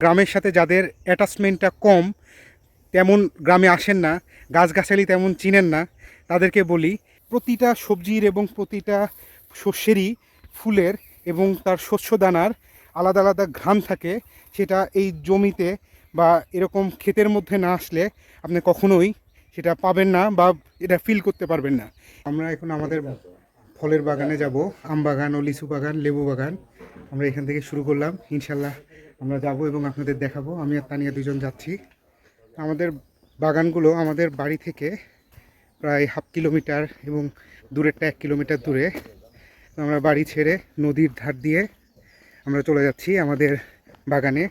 গ্রামের সাথে যাদের অ্যাটাচমেন্টটা কম, তেমন গ্রামে আসেন না, গাছগাছালি তেমন চিনেন না, তাদেরকে বলি প্রতিটা সবজির এবং প্রতিটা শস্যেরই ফুলের এবং তার শস্য দানার আলাদা আলাদা ঘ্রাণ থাকে, সেটা এই জমিতে বা এরকম ক্ষেতের মধ্যে না আসলে আপনি কখনোই সেটা পাবেন না বা এটা ফিল করতে পারবেন না। আমরা এখন আমাদের ফলের বাগানে যাব, আম বাগান ও লিচু বাগান, লেবু বাগান। আমরা এখান থেকে শুরু করলাম। ইনশাল্লাহ আমরা যাব এবং আপনাদের দেখাবো। আমি আর তানিয়া দুজন যাচ্ছি। আমাদের বাগানগুলো আমাদের বাড়ি থেকে প্রায় হাফ কিলোমিটার এবং দূরেরটা এক কিলোমিটার দূরে। আমরা বাড়ি ছেড়ে নদীর ধার দিয়ে আমরা চলে যাচ্ছি আমাদের বাগানে।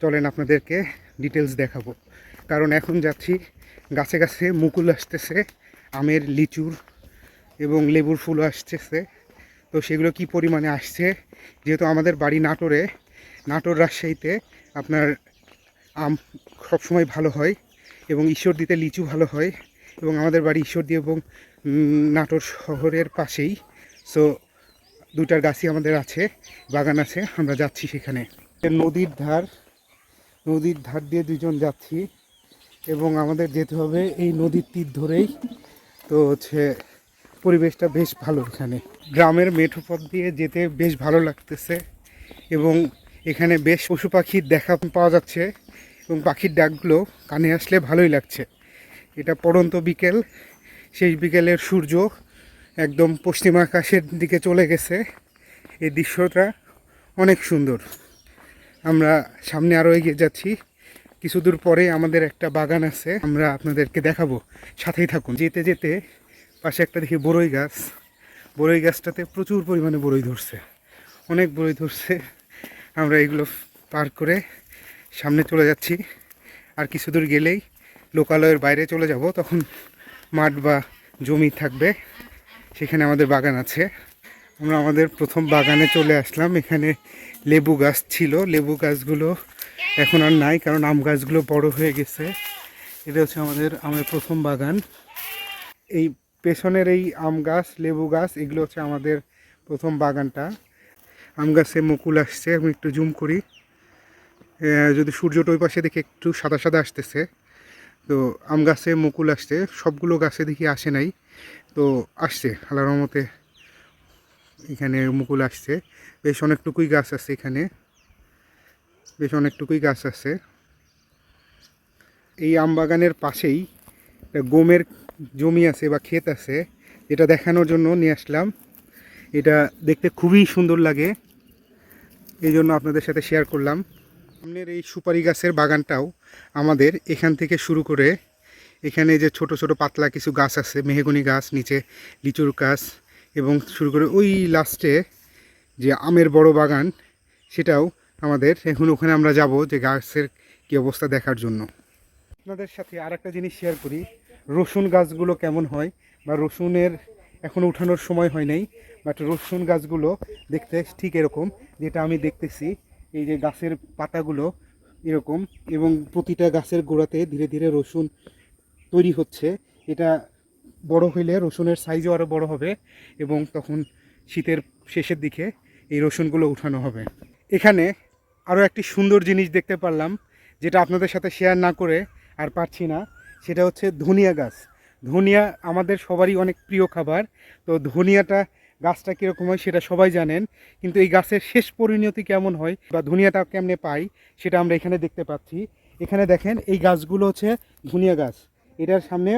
চলেন আপনাদেরকে ডিটেলস দেখাবো। কারণ এখন যাচ্ছি, গাছে গাছে মুকুল আসতেছে, আমের লিচুর এবং লেবুর ফুল আসতেছে। তো সেগুলো কি পরিমাণে আসছে? যেহেতু আমাদের বাড়ি নাটোরে নাটোর রাজশাহীতে আপনার আম সবসময় ভালো হয় এবং ঈশ্বর দিতে লিচু ভালো হয় এবং আমাদের বাড়ি ঈশ্বরদী এবং নাটোর শহরের পাশেই। সো দুটার গাছই আমাদের আছে, বাগান আছে, আমরা যাচ্ছি সেখানে। নদীর ধার নদীর ধার দিয়ে দুজন যাচ্ছি এবং আমাদের যেতে হবে এই নদীর তীর ধরেই। তো হচ্ছে পরিবেশটা বেশ ভালো এখানে। গ্রামের মেঠো পথ দিয়ে যেতে বেশ ভালো লাগতেছে এবং এখানে বেশ পশু পাখির দেখা পাওয়া যাচ্ছে এবং পাখির ডাকগুলো কানে আসলে ভালোই লাগছে। এটা পড়ন্ত বিকেল, সেই বিকেলের সূর্য একদম পশ্চিম আকাশের দিকে চলে গেছে। এই দৃশ্যটা অনেক সুন্দর। আমরা সামনে আরও এগিয়ে যাচ্ছি। কিছু দূর পরে আমাদের একটা বাগান আছে, আমরা আপনাদেরকে দেখাবো। সাথেই থাকুন। যেতে যেতে পাশে একটা দেখি বড়ই গাছ। বড়ই গাছটাতে প্রচুর পরিমাণে বড়ই ধরছে। অনেক বড়ই ধরছে। আমরা এগুলো পার করে সামনে চলে যাচ্ছি। আর কিছু দূর গেলেই লোকালয়ের বাইরে চলে যাব। তখন মাঠ বা জমি থাকবে। সেখানে আমাদের বাগান আছে। আমরা আমাদের প্রথম বাগানে চলে আসলাম। এখানে লেবু গাছ ছিল। লেবু গাছগুলো এখন আর নাই, কারণ আম গাছগুলো বড় হয়ে গেছে। এটা হচ্ছে আমাদের আমের প্রথম বাগান। এই পেছনের এই আম গাছ, লেবু গাছ, এগুলো হচ্ছে আমাদের প্রথম বাগানটা। আম গাছে মুকুল আসছে, আমি একটু জুম করি। যদি সূর্যটা ওই পাশে দেখি একটু সাদা সাদা আসতেছে, তো আম গাছে মুকুল আসছে, সবগুলো গাছে দেখি আসে নাই, তো আসছে আল্লাহর রহমতে এখানে মুকুল আসছে। বেশ অনেকটুকুই গাছ আছে এখানে, বেশ অনেকটুকুই গাছ আছে। এই আম বাগানের পাশেই গমের জমি আছে বা ক্ষেত আছে, এটা দেখানোর জন্য নিয়ে আসলাম। এটা দেখতে খুবই সুন্দর লাগে। এই জন্য আপনাদের সাথে শেয়ার করলাম। সামনের এই সুপারি গাছের বাগানটাও আমাদের এখান থেকে শুরু করে এখানে যে ছোট ছোট পাতলা কিছু গাছ আছে, মেহগনি গাছ, নিচে লিচুর গাছ এবং শুরু করে ওই লাস্টে যে আমের বড় বাগান, সেটাও আমাদের এখন ওখানে আমরা যাব যে গাছের কী অবস্থা দেখার জন্য। আপনাদের সাথে আর একটা জিনিস শেয়ার করি। রসুন গাছগুলো কেমন হয় বা রসুনের এখনও উঠানোর সময় হয় নাই বাট রসুন গাছগুলো দেখতে ঠিক এরকম, যেটা আমি দেখতেছি, এই যে গাছের পাতাগুলো এরকম, এবং প্রতিটা গাছের গোড়াতে ধীরে ধীরে রসুন তৈরি হচ্ছে। এটা বড় হইলে রসুনের সাইজও আরও বড় হবে, এবং তখন শীতের শেষের দিকে এই রসুনগুলো উঠানো হবে। এখানে আরও একটি সুন্দর জিনিস দেখতে পারলাম, যেটা আপনাদের সাথে শেয়ার না করে আর পারছি না, সেটা হচ্ছে ধনিয়া গাছ। ধনিয়া আমাদের সবারই অনেক প্রিয় খাবার। তো ধনিয়াটা গাছটা কীরকম হয় সেটা সবাই জানেন। কিন্তু এই গাছের শেষ পরিণতি কেমন হয় বা ধনিয়াটা কেমনে পাই সেটা আমরা এখানে দেখতে পাচ্ছি। এখানে দেখেন এই গাছগুলো হচ্ছে ধনিয়া গাছ। এটার সামনে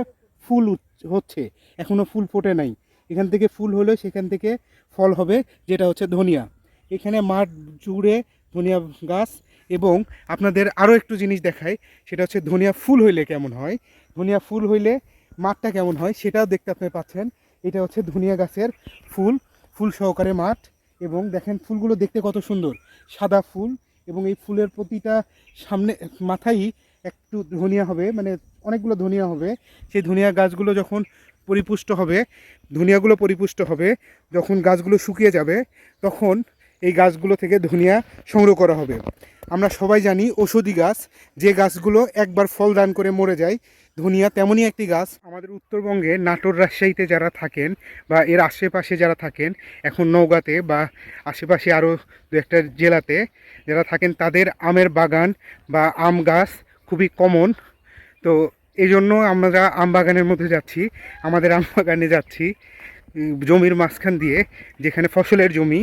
ফুল হচ্ছে। এখনও ফুল ফোটে নাই। এখান থেকে ফুল হলে সেখান থেকে ফল হবে, যেটা হচ্ছে ধনিয়া। এখানে মাঠ জুড়ে ধনিয়া গাছ এবং আপনাদের আরও একটু জিনিস দেখায় সেটা হচ্ছে ধনিয়া ফুল হইলে কেমন হয়? ধনিয়া ফুল হইলে মাঠটা কেমন হয় সেটাও দেখতে আপনি পাচ্ছেন। এটা হচ্ছে ধনিয়া গাছের ফুল ফুল সহকারে মাঠ এবং দেখেন ফুলগুলো দেখতে কত সুন্দর। সাদা ফুল এবং এই ফুলের প্রতিটা সামনে মাথায় একটু ধনিয়া হবে মানে অনেকগুলো ধনিয়া হবে। সেই ধনিয়া গাছগুলো যখন পরিপুষ্ট হবে, ধনিয়াগুলো পরিপুষ্ট হবে, যখন গাছগুলো শুকিয়ে যাবে, তখন এই গাছগুলো থেকে ধনিয়া সংগ্রহ করা হবে। আমরা সবাই জানি ঔষধি গাছ, যে গাছগুলো একবার ফল দান করে মরে যায়, ধনিয়া তেমনই একটি গাছ। আমাদের উত্তরবঙ্গে নাটোর রাজশাহীতে যারা থাকেন বা এর আশেপাশে যারা থাকেন, এখন নওগাঁতে বা আশেপাশে আরও দু একটা জেলাতে যারা থাকেন, তাদের আমের বাগান বা আম গাছ খুবই কমন তো এই জন্য আমরা আম বাগানের মধ্যে যাচ্ছি, আমাদের আম বাগানে যাচ্ছি জমির মাঝখান দিয়ে, যেখানে ফসলের জমি।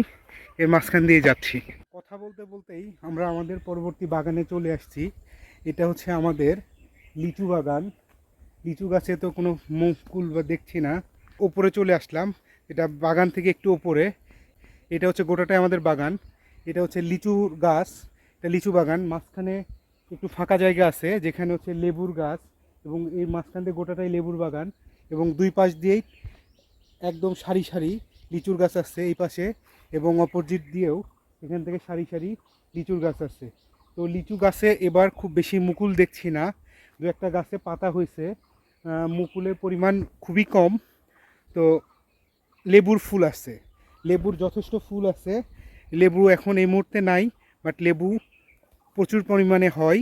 এর মাঝখান দিয়ে যাচ্ছি। কথা বলতে বলতেই আমরা আমাদের পরবর্তী বাগানে চলে আসছি। এটা হচ্ছে আমাদের লিচু বাগান। লিচু গাছে তো কোনো মুকুল বা দেখছি না। ওপরে চলে আসলাম। এটা বাগান থেকে একটু ওপরে। এটা হচ্ছে গোটাটাই আমাদের বাগান। এটা হচ্ছে লিচুর গাছ। এটা লিচু বাগান। মাঝখানে একটু ফাঁকা জায়গা আছে, যেখানে হচ্ছে লেবুর গাছ এবং এই মাঝখান দিয়ে গোটাটাই লেবুর বাগান এবং দুই পাশ দিয়েই একদম সারি সারি লিচুর গাছ আসছে এই পাশে এবং অপোজিট দিয়েও এখান থেকে সারি সারি লিচুর গাছ আসছে। তো লিচু গাছে এবার খুব বেশি মুকুল দেখছি না। দু একটা গাছে পাতা হয়েছে। মুকুলের পরিমাণ খুবই কম। তো লেবুর ফুল আছে লেবুর যথেষ্ট ফুল আছে লেবু এখন এই মুহূর্তে নাই বাট লেবু প্রচুর পরিমাণে হয়।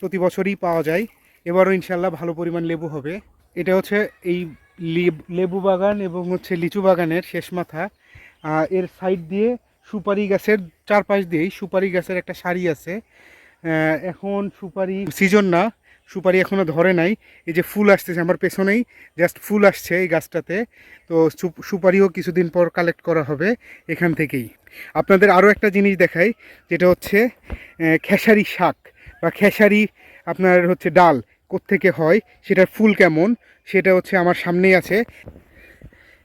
প্রতি বছরই পাওয়া যায়। এবারও ইনশাল্লাহ ভালো পরিমাণ লেবু হবে। এটা হচ্ছে এই লেব- বাগান এবং হচ্ছে লিচু বাগানের শেষ মাথা। এর সাইড দিয়ে সুপারি গাছের চারপাশ দিয়েই সুপারি গাছের একটা সারি আছে। এখন সুপারি সিজন না, সুপারি এখনও ধরে নাই। এই যে ফুল আসতেছে আমার পেছনেই জাস্ট ফুল আসছে এই গাছটাতে। তো সুপারিও কিছুদিন পর কালেক্ট করা হবে এখান থেকেই। আপনাদের আরও একটা জিনিস দেখাই, যেটা হচ্ছে খেসারি শাক। বা খেসারি আপনার হচ্ছে ডাল, কোত্থেকে হয়, সেটার ফুল কেমন? সেটা হচ্ছে আমার সামনেই আছে।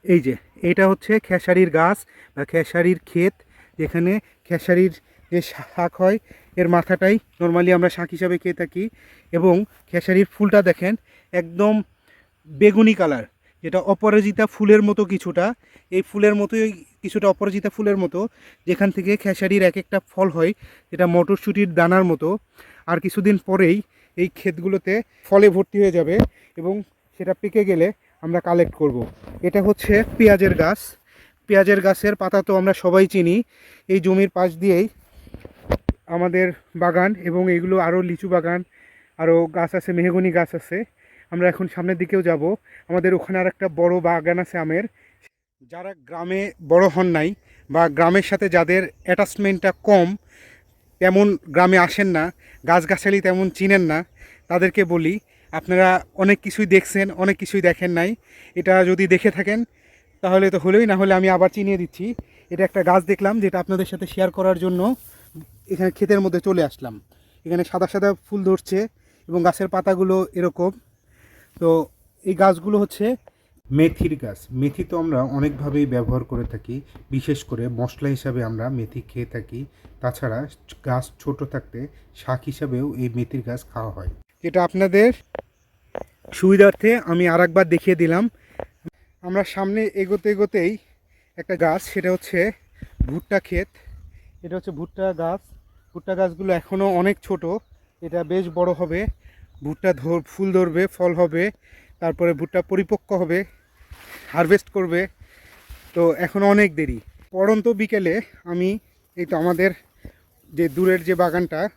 এই যে, এটা হচ্ছে খেসারির গাছ বা খেসারির ক্ষেত, যেখানে খেসারির যে শাক হয়, এর মাথাটাই নর্মালি আমরা শাক হিসাবে খেয়ে থাকি এবং খেসারির ফুলটা দেখেন, একদম বেগুনি কালার, যেটা অপরাজিতা ফুলের মতো কিছুটা। এই ফুলের মতোই, কিছুটা অপরাজিতা ফুলের মতো, যেখান থেকে খেসারির এক একটা ফল হয়, যেটা মটরশুঁটির দানার মতো। আর কিছুদিন পরেই এই ক্ষেতগুলোতে ফলে ভর্তি হয়ে যাবে এবং সেটা পেকে গেলে আমরা কালেক্ট করব। এটা হচ্ছে পেঁয়াজের গাছ। পেঁয়াজের গাছের পাতা তো আমরা সবাই চিনি। এই জমির পাশ দিয়েই আমাদের বাগান এবং এগুলো আরও লিচু বাগান, আরও গাছ আছে, মেহগনি গাছ আছে। আমরা এখন সামনের দিকেও যাব। আমাদের ওখানে আর একটা বড় বাগান আছে আমের। যারা গ্রামে বড় হন নাই বা গ্রামের সাথে যাদের অ্যাটাচমেন্টটা কম, তেমন গ্রামে আসেন না, গাছগাছালি তেমন চিনেন না, তাদেরকে বলি আপনারা অনেক কিছুই দেখছেন, অনেক কিছুই দেখেন নাই। এটা যদি দেখে থাকেন, তাহলে তো হলোই, না হলে আমি আবার চিনিয়ে দিচ্ছি। এটা একটা গাছ দেখলাম, যেটা আপনাদের সাথে শেয়ার করার জন্য এখানে ক্ষেতের মধ্যে চলে আসলাম। এখানে সাদা সাদা ফুল ধরছে এবং গাছের পাতাগুলো এরকম। তো এই গাছগুলো হচ্ছে মেথির গাছ। মেথি তো আমরা অনেকভাবেই ব্যবহার করে থাকি, বিশেষ করে মশলা হিসাবে আমরা মেথি খেয়ে থাকি। তাছাড়া গাছ ছোট থাকতে শাক হিসাবেও এই মেথির গাছ খাওয়া হয়। যেটা আপনাদের সুবিধার্থে আমি আরেকবার দেখিয়ে দিলাম। আমরা সামনে এগোতে এগোতেই একটা গাছ, সেটা হচ্ছে ভুট্টা ক্ষেত। এটা হচ্ছে ভুট্টা গাছ। ভুট্টা গাছগুলো এখনও অনেক ছোট। এটা বেশ বড় হবে। ভুট্টা ধর, ফুল ধরবে, ফল হবে। তারপরে ভুট্টা পরিপক্ক হবে, হারভেস্ট করবে। তো এখন অনেক দেরি। পরন্ত বিকেলে আমি এই তো আমাদের যে দূরের যে বাগানটা,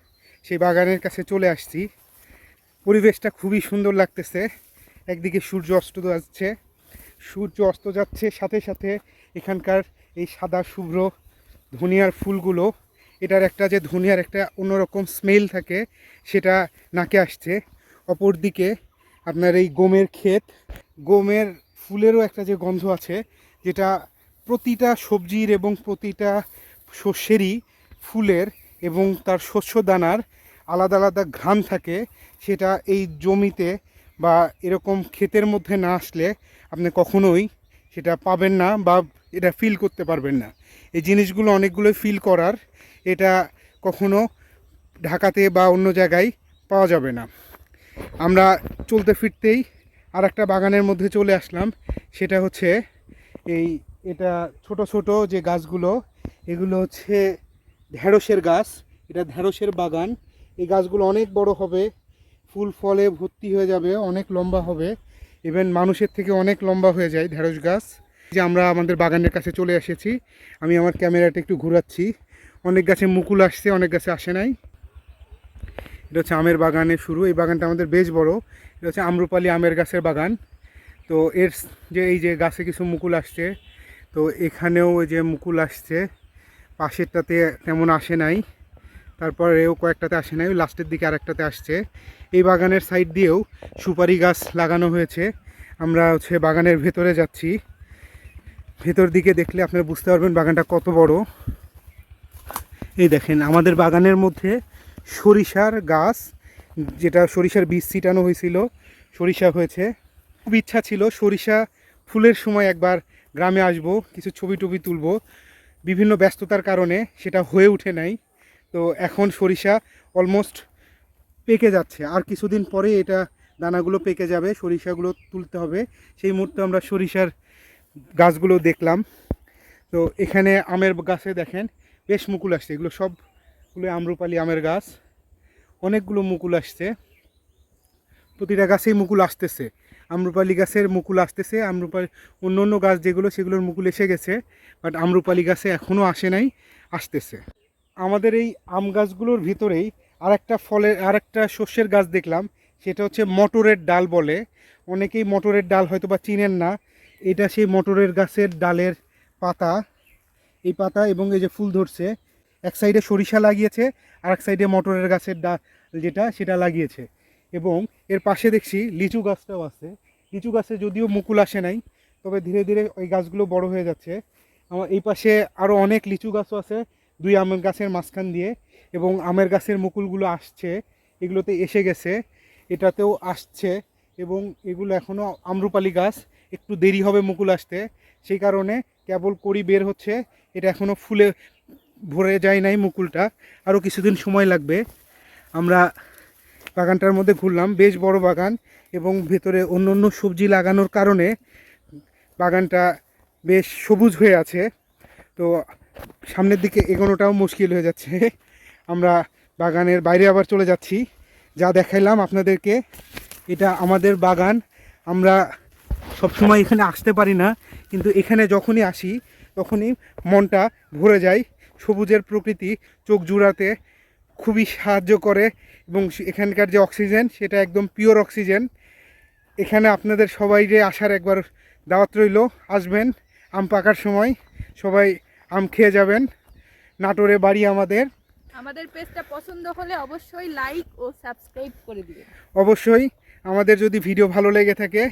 সেই বাগানের কাছে চলে আসছি। পরিবেশটা খুবই সুন্দর লাগতেছে। একদিকে সূর্য অস্ত যাচ্ছে। সূর্য অস্ত যাচ্ছে সাথে সাথে এখানকার এই সাদা, শুভ্র ধনিয়ার ফুলগুলো, এটার একটা যে ধনিয়ার একটা অন্যরকম স্মেল থাকে, সেটা নাকে আসছে। অপরদিকে আপনার এই গমের ক্ষেত, গমের ফুলেরও একটা যে গন্ধ আছে, যেটা প্রতিটা সবজির এবং প্রতিটা শস্যেরই ফুলের এবং তার শস্য দানার আলাদা আলাদা ঘ্রাণ থাকে, সেটা এই জমিতে বা এরকম ক্ষেতের মধ্যে না আসলে আপনি কখনোই সেটা পাবেন না বা এটা ফিল করতে পারবেন না। এই জিনিসগুলো অনেকগুলো ফিল করার এটা কখনো ঢাকাতে বা অন্য জায়গায় পাওয়া যাবে না। আমরা চলতে ফিরতেই আর একটা বাগানের মধ্যে চলে আসলাম, সেটা হচ্ছে এই এটা ছোট ছোট যে গাছগুলো, এগুলো হচ্ছে ঢেঁড়সের গাছ। এটা ঢেঁড়সের বাগান এই গাছগুলো অনেক বড় হবে, ফুল ফলে ভর্তি হয়ে যাবে, অনেক লম্বা হবে। ইভেন মানুষের থেকে অনেক লম্বা হয়ে যায় ঢেঁড়স গাছ। যে আমরা আমাদের বাগানের কাছে চলে এসেছি, আমি আমার ক্যামেরাটা একটু ঘোরাচ্ছি। অনেক গাছে মুকুল আসছে, অনেক গাছে আসে নাই। এটা হচ্ছে আমের বাগানে শুরু। এই বাগানটা আমাদের বেশ বড়। এটা হচ্ছে আম্রপালি আমের গাছের বাগান। তো এর যে এই যে গাছে কিছু মুকুল আসছে, তো এখানেও যে মুকুল আসছে, পাশেরটাতে তেমন আসে নাই। তারপরেও কয়েকটাতে আসে নাই লাস্টের দিকে আরেকটাতে আসছে। এই বাগানের সাইড দিয়েও সুপারি গাছ লাগানো হয়েছে। আমরা হচ্ছে বাগানের ভেতরে যাচ্ছি। ভেতর দিকে দেখলে আপনারা বুঝতে পারবেন বাগানটা কত বড়। এই দেখেন, আমাদের বাগানের মধ্যে সরিষার গাছ, যেটা সরিষার বীজ ছিটানো হয়েছিল, সরিষা হয়েছে। খুব ইচ্ছা ছিল সরিষা ফুলের সময় একবার গ্রামে আসব, কিছু ছবি টবি তুলব। বিভিন্ন ব্যস্ততার কারণে সেটা হয়ে ওঠে নাই। তো এখন সরিষা অলমোস্ট পেকে যাচ্ছে। আর কিছুদিন পরে এটা দানাগুলো পেকে যাবে, সরিষাগুলো তুলতে হবে। সেই মুহূর্তে আমরা সরিষার গাছগুলো দেখলাম। তো এখানে আমের গাছে দেখেন, বেশ মুকুল আসছে। এগুলো সবগুলো আম্রপালি আমের গাছ। অনেকগুলো মুকুল আসছে। প্রতিটা গাছেই মুকুল আসতেছে। আম্রপালি গাছের মুকুল আসতেছে। আম্রপালি অন্য অন্য গাছ যেগুলো, সেগুলোর মুকুল এসে গেছে। বাট আম্রপালি গাছে এখনও আসে নাই, আসতেছে। আমাদের এই আম গাছগুলোর ভিতরেই আরেকটা ফলের, আরেকটা শস্যের গাছ দেখলাম। সেটা হচ্ছে মটরের ডাল বলে। অনেকেই মটরের ডাল হয়তো বা চিনেন না। এটা সেই মটরের গাছের ডালের পাতা। এই পাতা এবং এই যে ফুল ধরছে, এক সাইডে সরিষা লাগিয়েছে আর এক সাইডে মটরের গাছের ডাল যেটা, সেটা লাগিয়েছে। এবং এর পাশে দেখছি লিচু গাছটাও আছে। লিচু গাছে যদিও মুকুল আসে নাই, তবে ধীরে ধীরে ওই গাছগুলো বড় হয়ে যাচ্ছে। আমার এই পাশে আরও অনেক লিচু গাছও আছে। দুই আমের গাছের মাঝখান দিয়ে এবং আমের গাছের মুকুলগুলো আসছে, এগুলোতে এসে গেছে, এটাতেও আসছে এবং এগুলো এখনও আম্রপালি গাছ, একটু দেরি হবে মুকুল আসতে, সেই কারণে কেবল কড়ি বের হচ্ছে, এটা এখনও ফুলে ভরে যায় নাই মুকুলটা, আরও কিছুদিন সময় লাগবে। আমরা বাগানটার মধ্যে ঘুরলাম, বেশ বড় বাগান এবং ভেতরে অন্য অন্য সবজি লাগানোর কারণে বাগানটা বেশ সবুজ হয়ে আছে। তো সামনের দিকে এগোনোটাও মুশকিল হয়ে যাচ্ছে। আমরা বাগানের বাইরে আবার চলে যাচ্ছি। যা দেখাইলাম আপনাদেরকে, এটা আমাদের বাগান। আমরা সবসময় এখানে আসতে পারি না, কিন্তু এখানে যখনই আসি, তখনই মনটা ভরে যায়। সবুজের প্রকৃতি চোখ জুড়াতে খুবই সাহায্য করে এবং এখানকার যে অক্সিজেন, সেটা একদম পিওর অক্সিজেন। এখানে আপনাদের সবাইকে আসার একবার দাওয়াত রইল। আসবেন, আম পাকার সময়। সবাই আম খেয়ে যাবেন। নাটোরে বাড়ি আমাদের। আমাদের পেজটা পছন্দ হলে অবশ্যই লাইক ও সাবস্ক্রাইব করে দিবেন। অবশ্যই আমাদের যদি ভিডিও ভালো লেগে থাকে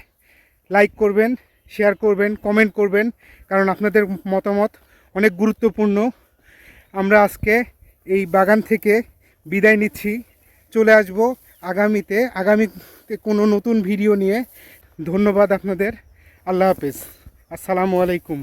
লাইক করবেন শেয়ার করবেন কমেন্ট করবেন কারণ আপনাদের মতামত অনেক গুরুত্বপূর্ণ। আমরা আজকে এই বাগান থেকে বিদায় নিচ্ছি। চলে আসব আগামীতে আগামীতে কোনো নতুন ভিডিও নিয়ে। ধন্যবাদ আপনাদের। আল্লাহ হাফেজ। আসসালামু আলাইকুম।